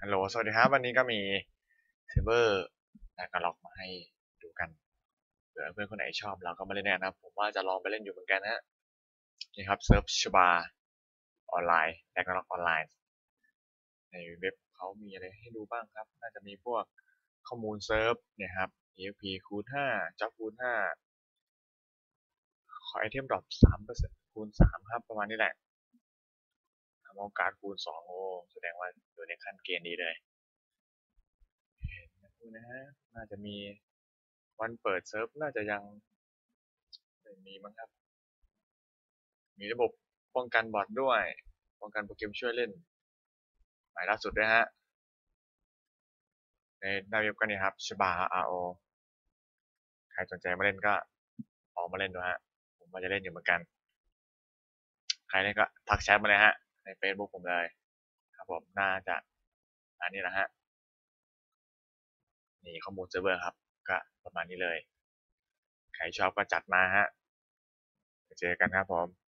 ฮัลโหล สวัสดีครับ วันนี้ก็มีเซิร์ฟเวอร์แลกล็อกมาให้ดูกันเผื่อเพื่อนคนไหนชอบเราก็มาเล่นแน่นะครับ ผมว่าจะลองไปเล่นอยู่เหมือนกันนะนี่ครับเซิร์ฟชบาออนไลน์แลกล็อกออนไลน์ ในเว็บเขามีอะไรให้ดูบ้างครับ น่าจะมีพวกข้อมูลเซิร์ฟเนี่ยครับ EFP คูณ5 Job คูณ5ขอไอเทมดรอป3%คูณ3ครับ ประมาณนี้แหละ ทำโอกาสคูณสองโอแสดงว่าอยู่ในขั้นเกณฑ์ดีเลยเห็นนะดูนะฮะน่าจะมีวันเปิดเซิร์ฟน่าจะยังไม่มีมั้งครับ มีระบบป้องกันบอทด้วย ป้องกันโปรแกรมช่วยเล่น ใหม่ล่าสุดด้วยฮะ ในหน้าเว็บก็นี่ครับชบา RO ใครสนใจมาเล่นก็ออกมาเล่นดูฮะ ผมว่าจะเล่นอยู่เหมือนกัน ใครเล่นก็ทักแชทมาเลยฮะ ใน Facebook ผมเลยครับผมน่าจะอันนี้นะฮะนี่ข้อมูลเซิร์ฟเวอร์ครับ ก็ประมาณนี้เลย ใครชอบก็จัดมาฮะเจอกันครับผม